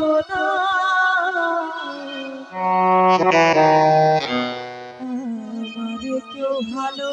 না আমারে কেউ ভালো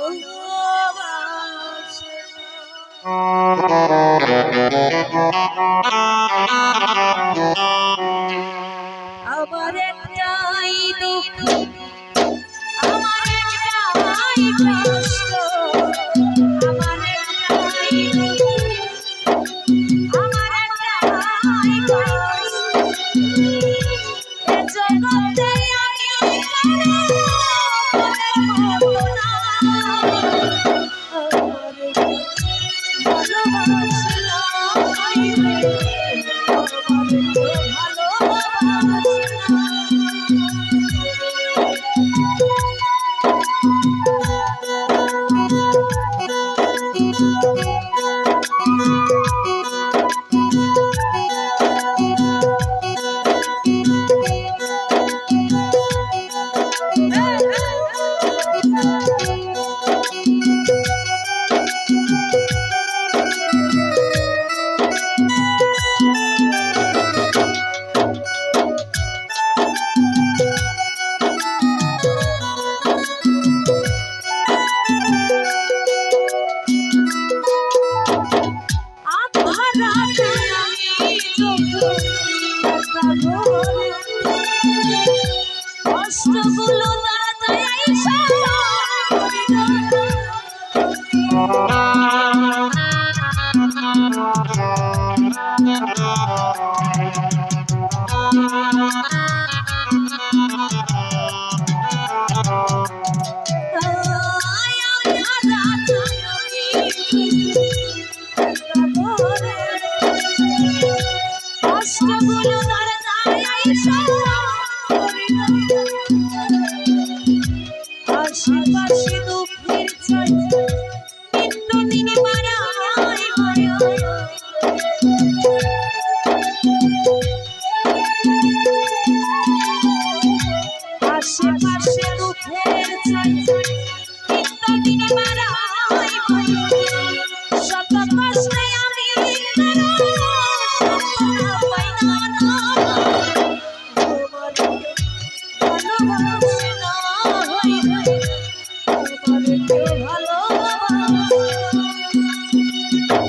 কষ্টগুলো তাড়াতাড়ি কষ্টগুলো তাড়াতাড়ি 你说过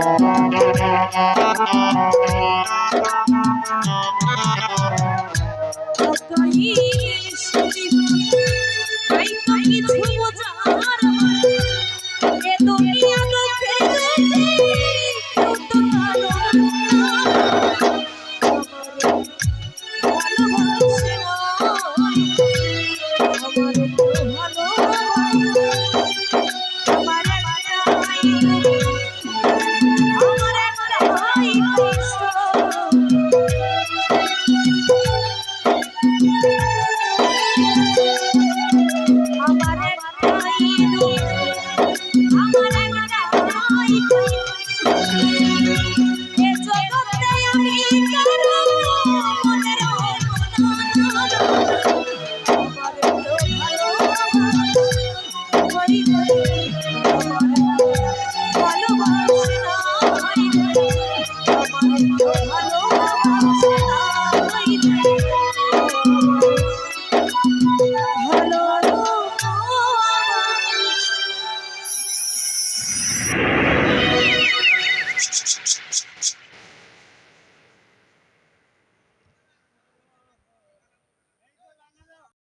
যার বাকি